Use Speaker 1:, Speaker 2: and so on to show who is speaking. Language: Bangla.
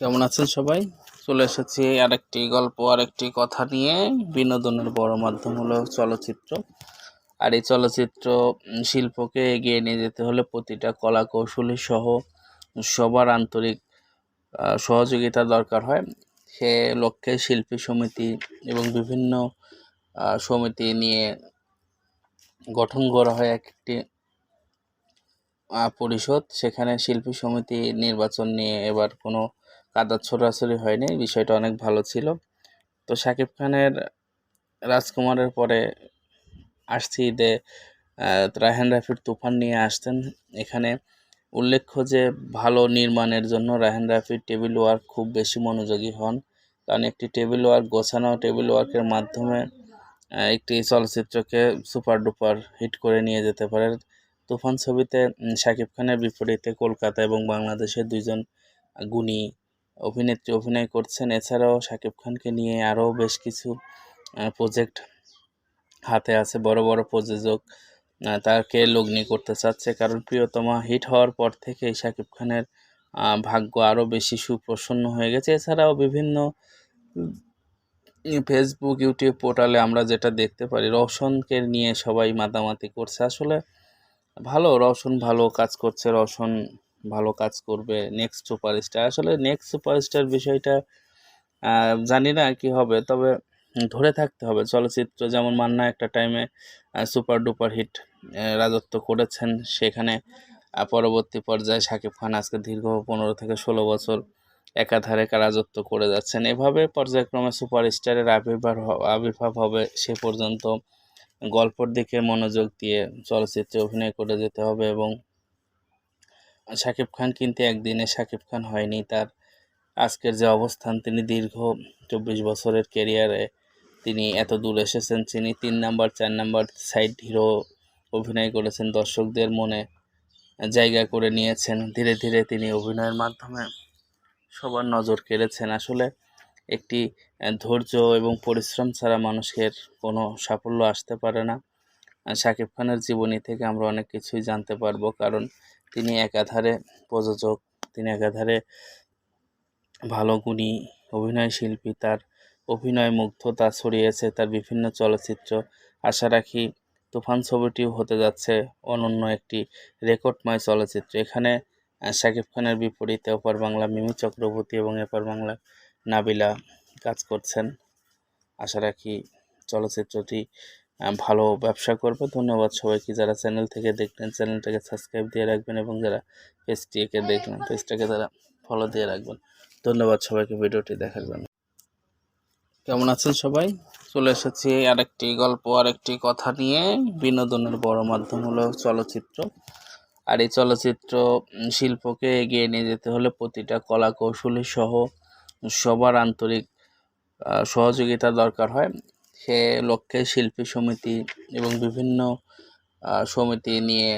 Speaker 1: কেমন আছেন সবাই? চলে এসেছি আরেকটি গল্প, আরেকটি কথা নিয়ে বিনোদনের বড় মাধ্যম হলো চলচ্চিত্র। আর এই চলচ্চিত্র শিল্পকে এগিয়ে নিয়ে যেতে হলে প্রতিটা কলা কৌশলী সহ সবার আন্তরিক সহযোগিতা দরকার হয়। সে লক্ষ্যে শিল্পী সমিতি এবং বিভিন্ন সমিতি নিয়ে গঠন করা হয় একটি পরিষদ। সেখানে শিল্পী সমিতি নির্বাচন নিয়ে এবার কোনো কাদা ছোড়াছড়ি হয়নি বিষয়টা অনেক ভালো ছিল। তো শাকিব খানের রাজকুমারের পরে আসছি ঈদে আহ, রায়হান রাফির তুফান নিয়ে আসতেন। এখানে উল্লেখ্য যে ভালো নির্মাণের জন্য রায়হান রাফির টেবিল ওয়ার্ক খুব বেশি মনোযোগী হন। কারণ একটি টেবিল ওয়ার্ক গোছানো টেবিল ওয়ার্কের মাধ্যমে একটি চলচ্চিত্রকে সুপার ডুপার হিট করে নিয়ে যেতে পারে। তুফান ছবিতে শাকিব খানের বিপরীতে কলকাতা এবং বাংলাদেশের দুইজন গুণী অভিনেত্রী অভিনয় করছেন। এছাড়াও শাকিব খানকে নিয়ে আরও বেশ কিছু প্রজেক্ট হাতে আছে, বড় বড় প্রযোজক তাকে লগ্নি করতে চাচ্ছে। কারণ প্রিয়তমা হিট হওয়ার পর থেকেই শাকিব খানের ভাগ্য আরও বেশি সুপ্রসন্ন হয়ে গেছে। এছাড়াও বিভিন্ন ফেসবুক ইউটিউব পোর্টালে আমরা যেটা দেখতে পারি, রওশনকে নিয়ে সবাই মাতামাতি করছে। আসলে ভালো, রওশন ভালো কাজ করছে। রওশন ভালো কাজ করবে নেক্সট সুপারস্টার আসলে নেক্সট সুপারস্টার বিষয়টা জানি না কি হবে, তবে ধরে থাকতে হবে। চলচ্চিত্র যেমন মান্না একটা টাইমে সুপার ডুপার হিট রাজত্ব করেছেন সেখানে পরবর্তী পর্যায়ে শাকিব খান আজকে দীর্ঘ পনেরো থেকে ষোলো বছর একাধারে রাজত্ব করে যাচ্ছেন। এভাবে পর্যায়ক্রমে সুপারস্টারের আবির্ভাব আবির্ভাব হবে সে পর্যন্ত। গল্পর দিকে মনোযোগ দিয়ে চলচ্চিত্রে অভিনয় করে যেতে হবে এবং শাকিব খান কিন্তু একদিনে শাকিব খান হয়নি। তার আজকের যে অবস্থান, তিনি দীর্ঘ চব্বিশ বছরের কেরিয়ারে তিনি এত দূর এসেছেন। তিনি তিন নাম্বার, চার নাম্বার সাইড হিরো অভিনয় করেছেন। দর্শকদের মনে জায়গা করে নিয়েছেন। ধীরে ধীরে তিনি অভিনয়ের মাধ্যমে সবার নজর কেড়েছেন। আসলে একটি ধৈর্য এবং পরিশ্রম ছাড়া মানুষের কোনো সাফল্য আসতে পারে না। শাকিব খানের জীবনী থেকে আমরা অনেক কিছুই জানতে পারব। কারণ তিনি একাধারে প্রযোজক, তিনি একাধারে ভালো গুণী, অভিনয় শিল্পী, তার অভিনয় মুগ্ধতা ছড়িয়েছে, তার বিভিন্ন চলচ্চিত্র। আশা রাখি তুফান ছবিটিও হতে যাচ্ছে অনন্য একটি রেকর্ডময় চলচ্চিত্র। এখানে শাকিব খানের বিপরীতে ওপার বাংলা মিমি চক্রবর্তী এবং এপার বাংলা নাবিলা কাজ করছেন। আশা রাখি চলচ্চিত্রটি ভালো ব্যবসা করবে। ধন্যবাদ সবাইকে যারা চ্যানেল থেকে দেখলেন। চ্যানেলটাকে সাবস্ক্রাইব দিয়ে রাখবেন এবং যারা পেজটিকে দেখলেন পেজটাকে তারা ফলো দিয়ে রাখবেন। ধন্যবাদ সবাইকে ভিডিওটি দেখার জন্য। কেমন আছেন সবাই? চলে এসেছি আরেকটি গল্প, আরেকটি কথা নিয়ে বিনোদনের বড় মাধ্যম হলো চলচ্চিত্র। আর এই চলচ্চিত্র শিল্পকে এগিয়ে নিয়ে যেতে হলে প্রতিটা কলা কৌশলী সহ সবার আন্তরিক সহযোগিতা দরকার হয়। সে লক্ষ্যে শিল্পী সমিতি এবং বিভিন্ন সমিতি নিয়ে